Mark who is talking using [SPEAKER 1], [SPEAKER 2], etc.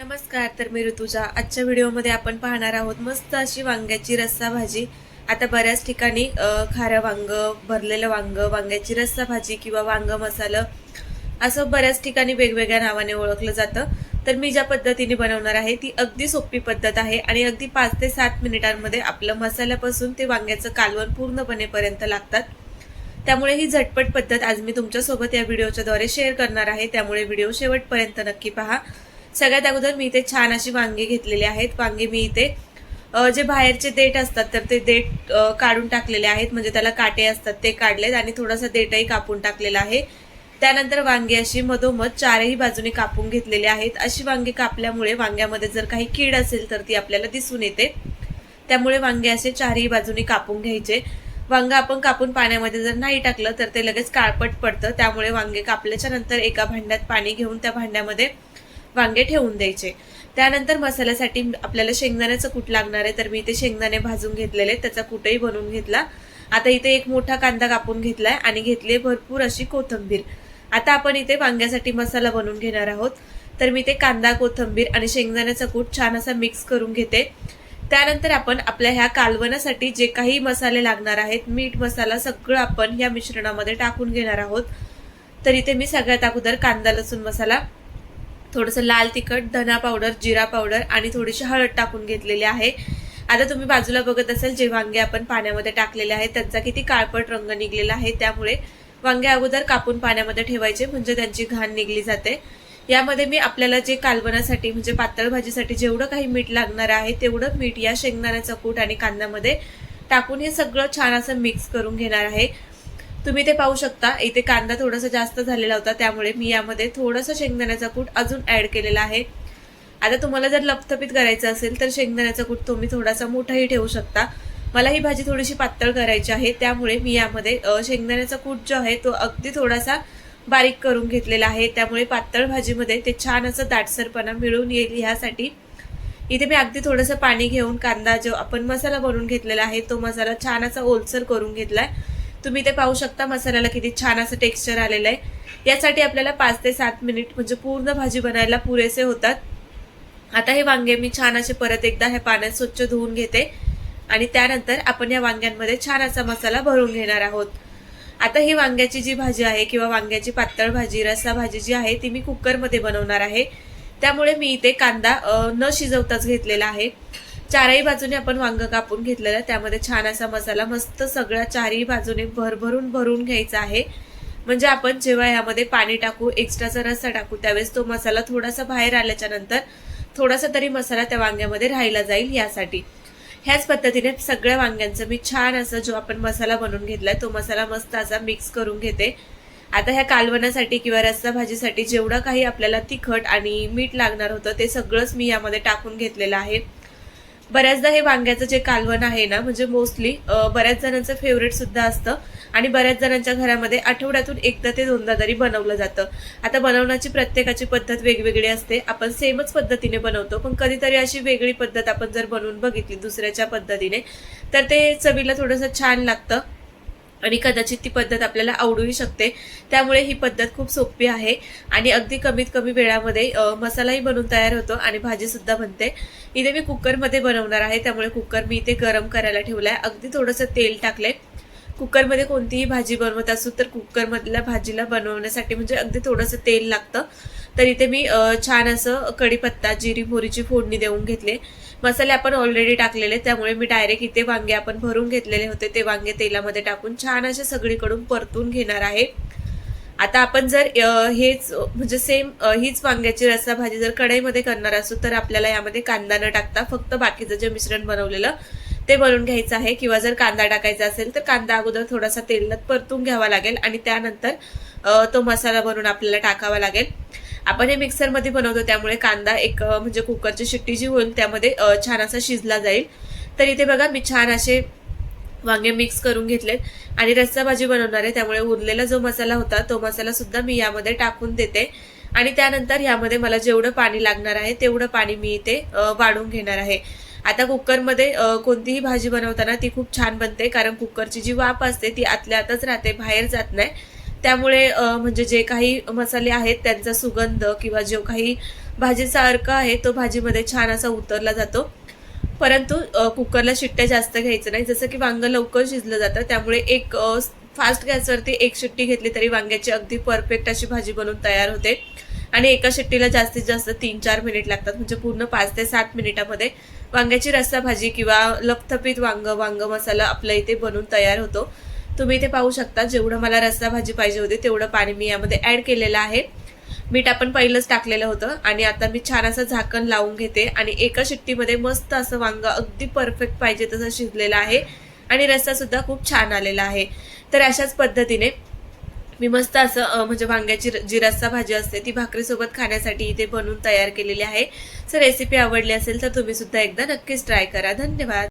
[SPEAKER 1] नमस्कार तर मी ऋतुजा. आजच्या व्हिडिओमध्ये आपण पाहणार आहोत मस्त अशी वांग्याची रस्सा भाजी. आता बऱ्याच ठिकाणी अ, खारं वांग भरलेलं वांग वांग्याची रस्सा भाजी किंवा वांग मसाला असं बऱ्याच ठिकाणी वेगवेगळ्या नावाने ओळखलं जातं. तर मी ज्या पद्धतीने बनवणार आहे ती अगदी सोपी पद्धत आहे आणि अगदी पाच ते सात मिनिटांमध्ये आपलं मसाल्यापासून ते वांग्याचं कालवण पूर्णपणेपर्यंत लागतात. त्यामुळे ही झटपट पद्धत आज मी तुमच्यासोबत या व्हिडिओच्या द्वारे शेअर करणार आहे. त्यामुळे व्हिडिओ शेवटपर्यंत नक्की पहा. सगळ्यात अगोदर मी इथे छान अशी वांगी घेतलेली आहेत. वांगे मी इथे जे बाहेरचे देठ असतात तर ते देठ काढून टाकलेले आहेत. म्हणजे त्याला काटे असतात ते काढलेत आणि थोडासा देठही कापून टाकलेला आहे. त्यानंतर वांगी अशी मधोमध चारही बाजूने कापून घेतलेली आहेत. अशी वांगी कापल्यामुळे वांग्यामध्ये जर काही कीड असेल तर ती आपल्याला दिसून येते. त्यामुळे वांगे असे चारही बाजूने कापून घ्यायचे. वांग आपण कापून पाण्यामध्ये जर नाही टाकलं तर ते लगेच काळपट पडतं. त्यामुळे वांगे कापल्याच्या नंतर एका भांड्यात पाणी घेऊन त्या भांड्यामध्ये वांगे ठेवून द्यायचे. त्यानंतर मसाल्यासाठी आपल्याला शेंगदाण्याचं कूट लागणार आहे तर मी इथे शेंगदाणे भाजून घेतलेले त्याचा कूटही बनवून घेतला. आता इथे एक मोठा कांदा कापून घेतलाय आणि घेतली भरपूर अशी कोथंबीर. आता आपण इथे वांग्यासाठी मसाला बनवून घेणार आहोत. तर मी ते कांदा कोथंबीर आणि शेंगदाण्याचा कूट छान असा मिक्स करून घेते. त्यानंतर आपण आपल्या ह्या कालवणासाठी जे काही मसाले लागणार आहेत मीठ मसाला सगळं आपण या मिश्रणामध्ये टाकून घेणार आहोत. तर इथे मी सगळ्यात अगोदर कांदा लसूण मसाला थोडंसं लाल तिखट धना पावडर जिरा पावडर आणि थोडीशी हळद टाकून घेतलेली आहे. आता तुम्ही बाजूला बघत असाल जे वांगे आपण पाण्यामध्ये टाकलेले आहेत त्यांचा किती काळपट रंग निघलेला आहे त्यामुळे वांगे अगोदर कापून पाण्यामध्ये ठेवायचे म्हणजे त्यांची घाण निघली जाते. यामध्ये मी आपल्याला जे कालवणासाठी म्हणजे पातळ भाजीसाठी जेवढं काही मीठ लागणार आहे तेवढं मीठ या शेंगदाण्याचा कूट आणि कांद्यामध्ये टाकून हे सगळं छान असं मिक्स करून घेणार आहे. तुम्ही ते पाहू शकता. इथे कांदा थोडासा जास्त झालेला होता त्यामुळे मी यामध्ये थोडंसं शेंगदाण्याचा कूट अजून ऍड केलेला आहे. आता तुम्हाला जर लपथपीत करायचं असेल तर शेंगदाण्याचा कूट तुम्ही थोडासा मोठाही ठेवू शकता. मला ही भाजी थोडीशी पातळ करायची आहे त्यामुळे मी यामध्ये शेंगदाण्याचा कूट जो आहे तो अगदी थोडासा बारीक करून घेतलेला आहे. त्यामुळे पातळ भाजीमध्ये ते छान असं दाटसरपणा मिळून येईल ह्यासाठी. इथे मी अगदी थोडंसं पाणी घेऊन कांदा जो आपण मसाला बनवून घेतलेला आहे तो मसाला छान असा ओलसर करून घेतला आहे तुम्ही ते पाहू शकता मसाल्याला किती छान असं टेक्स्चर आलेलं आहे. यासाठी आपल्याला पाच ते सात मिनिट म्हणजे पूर्ण भाजी बनायला पुरेसे होतात. आता हे वांगे मी छान असे परत एकदा हे पाण्यात स्वच्छ धुवून घेते. आणि त्यानंतर आपण या वांग्यांमध्ये छान असा मसाला भरून घेणार आहोत. आता ही वांग्याची जी भाजी आहे किंवा वांग्याची पातळ भाजी रस्सा भाजी जी आहे ती मी कुकरमध्ये बनवणार आहे. त्यामुळे मी इथे कांदा न शिजवताच घेतलेला आहे. चारही बाजूने आपण वांग कापून घेतलेलं त्यामध्ये छान असा मसाला मस्त सगळ्या चारही बाजूने भरभरून भरून घ्यायचा आहे. म्हणजे आपण जेव्हा यामध्ये पाणी टाकू एक्स्ट्राचा रस्सा टाकू त्यावेळेस तो मसाला थोडासा बाहेर आल्याच्यानंतर थोडासा तरी मसाला त्या वांग्यामध्ये राहिला जाईल यासाठी. ह्याच पद्धतीने सगळ्या वांग्यांचं मी छान असं जो आपण मसाला बनवून घेतलाय तो मसाला मस्त असा मिक्स करून घेते. आता ह्या कालवणासाठी किंवा रस्सा भाजीसाठी जेवढं काही आपल्याला तिखट आणि मीठ लागणार होतं ते सगळंच मी यामध्ये टाकून घेतलेलं आहे. बऱ्याचदा हे वांग्याचं जे कालवण आहे ना म्हणजे मोस्टली बऱ्याच जणांचं फेवरेट सुद्धा असतं आणि बऱ्याच जणांच्या घरामध्ये आठवड्यातून एकदा ते दोनदा तरी बनवलं जातं. आता बनवण्याची प्रत्येकाची पद्धत वेगवेगळी असते. आपण सेमच पद्धतीने बनवतो पण कधीतरी अशी वेगळी पद्धत आपण जर बनवून बघितली दुसऱ्याच्या पद्धतीने तर ते चवीला थोडंसं छान लागतं. आणि कदाचित ती पद्धत आपल्याला आवडूही शकते. त्यामुळे ही पद्धत खूप सोपी आहे. आणि अगदी कमीत कमी वेळामध्ये मसालाही बनवून तयार होतो आणि भाजीसुद्धा बनते. इथे मी कुकरमध्ये बनवणार आहे. त्यामुळे कुकर मी इथे गरम करायला ठेवलाय. अगदी थोडंसं तेल टाकलंय. कुकरमध्ये कोणतीही भाजी बनवत असू तर कुकरमधल्या भाजीला बनवण्यासाठी म्हणजे अगदी थोडंसं तेल लागतं. तर इथे मी छान असं कढीपत्ता जिरी मोहरीची फोडणी देऊन घेतले. मसाले आपण ऑलरेडी टाकलेले त्यामुळे मी डायरेक्ट इथे वांगे आपण भरून घेतलेले होते ते वांगे तेलामध्ये टाकून छान असे सगळीकडून परतून घेणार आहे. आता आपण जर हेच म्हणजे सेम हीच वांग्याची रस्सा भाजी जर कढईमध्ये करणार असू तर आपल्याला यामध्ये कांदा न टाकता फक्त बाकीचं जे मिश्रण बनवलेलं ते बनवून घ्यायचं आहे. किंवा जर कांदा टाकायचा असेल तर कांदा अगोदर थोडासा तेलात परतून घ्यावा लागेल आणि त्यानंतर तो मसाला बनवून आपल्याला टाकावा लागेल. आपण हे मिक्सरमध्ये बनवतो त्यामुळे कांदा एक म्हणजे कुकरची शिट्टी जी होईल त्यामध्ये छान असा शिजला जाईल. तर इथे बघा मी छान असे वांगे मिक्स करून घेतलेत आणि रस्सा भाजी बनवणार आहे. त्यामुळे उरलेला जो मसाला होता तो मसाला सुद्धा मी यामध्ये टाकून देते. आणि त्यानंतर यामध्ये मला जेवढं पाणी लागणार आहे तेवढं पाणी मी इथे वाढून घेणार आहे. आता कुकरमध्ये कोणतीही भाजी बनवताना ती खूप छान बनते कारण कुकरची जी वाफ असते ती आतल्या आतच राहते बाहेर जात नाही. त्यामुळे म्हणजे जे काही मसाले आहेत त्यांचा सुगंध किंवा जो काही भाजीचा अर्क आहे तो भाजीमध्ये छान असा उतरला जातो. परंतु कुकरला शिट्ट्या जास्त घ्यायचं नाही. जसं की वांगं लवकर शिजलं जातं त्यामुळे एक फास्ट गॅसवरती एक शिट्टी घेतली तरी वांग्याची अगदी परफेक्ट अशी भाजी बनवून तयार होते. आणि एका शिट्टीला जास्तीत जास्त तीन चार मिनिट लागतात. म्हणजे पूर्ण पाच ते सात मिनिटामध्ये वांग्याची रस्सा भाजी किंवा लपथपीत वांग वांग मसाला आपल्या इथे बनवून तयार होतो. तुम्ही इथे पाहू शकता जेवढं मला रस्सा भाजी पाहिजे होती तेवढं पाणी मी यामध्ये ऍड केलेलं आहे. मीठ आपण पहिलंच टाकलेलं होतं आणि आता मी छान असं झाकण लावून घेते आणि एका शिट्टीमध्ये मस्त असं वांग अगदी परफेक्ट पाहिजे तसं शिजलेलं आहे आणि रस्सा सुद्धा खूप छान आलेला आहे. तर अशाच पद्धतीने मी मस्त असं म्हणजे वांग्याची र- रस्सा भाजी असते ती भाकरीसोबत खाण्यासाठी इथे बनवून तयार केलेली आहे. सर रेसिपी आवडली असेल तर तुम्ही सुद्धा एकदा नक्कीच ट्राय करा. धन्यवाद.